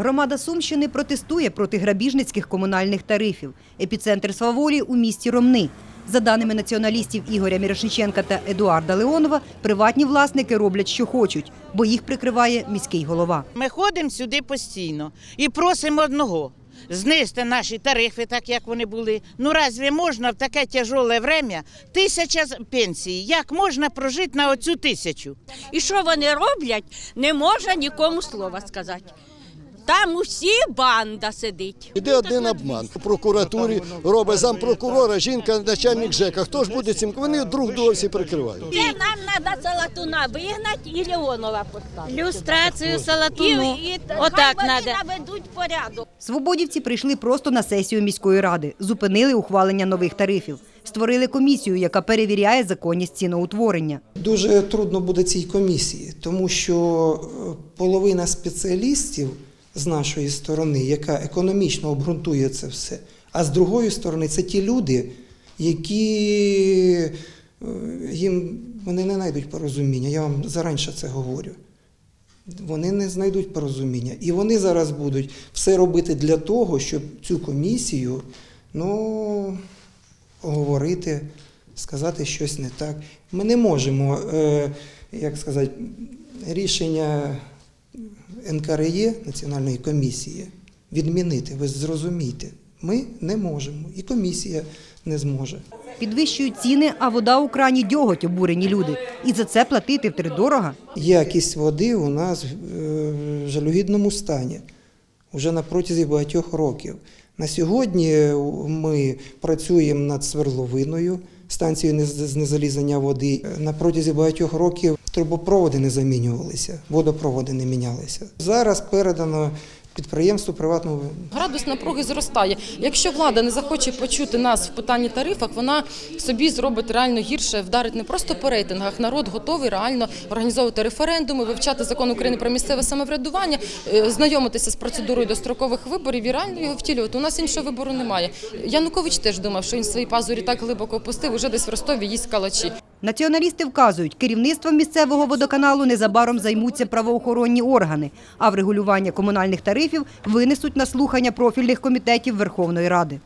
Громада Сумщини протестує проти грабіжницьких комунальних тарифів. Епіцентр сваволі у місті Ромни. За даними націоналістів Ігоря Мірошниченка та Едуарда Леонова, приватні власники роблять, що хочуть, бо їх прикриває міський голова. Ми ходимо сюди постійно і просимо одного. Знести наші тарифи, так як вони були. Ну разві можна в таке тяжоле время тисяча з- пенсій? Як можна прожити на оцю тисячу? І що вони роблять, не можна нікому слова сказати. Там усі банда сидить. Іде один обман. У прокуратурі робить зампрокурора, жінка, начальник ЖЕКа. Хто ж буде цим? Вони друг друга всі прикривають. Це нам треба Салатуна вигнати і Леонова поставити. Люстрацію салатуну. і Отак хай вони треба. наведуть порядок. Свободівці прийшли просто на сесію міської ради, зупинили ухвалення нових тарифів, створили комісію, яка перевіряє законність ціноутворення. Дуже трудно буде цій комісії, тому що е, половина спеціалістів з нашої сторони, яка економічно обґрунтує це все, а з другої сторони це ті люди, які е, їм вони не знайдуть порозуміння. Я вам заранше це говорю. Вони не знайдуть порозуміння. І вони зараз будуть все робити для того, щоб цю комісію ну, оговорити, сказати щось не так. Ми не можемо, е, як сказати, рішення НКРЄ, Національної комісії, відмінити. Ви зрозумійте. Ми не можемо, і комісія не зможе. Підвищують ціни, а вода у крані дьоготь обурені люди. І за це платити втридорога. Якість води у нас е, в жалюгідному стані вже на протязі багатьох років. На сьогодні ми працюємо над свердловиною, станцією з незалізання води. На протязі багатьох років трубопроводи не замінювалися, водопроводи не мінялися. Зараз передано підприємству приватного Градус напруги зростає. Якщо влада не захоче почути нас в питанні тарифах, вона собі зробить реально гірше, вдарить не просто по рейтингах. Народ готовий реально організовувати референдуми, вивчати закон України про місцеве самоврядування, е, знайомитися з процедурою дострокових виборів і реально його втілювати. У нас іншого вибору немає. Янукович теж думав, що він свої пазурі так глибоко опустив, уже десь в Ростові їсть калачі. Націоналісти вказують, керівництвом місцевого водоканалу незабаром займуться правоохоронні органи, а врегулювання комунальних тарифів винесуть на слухання профільних комітетів Верховної Ради.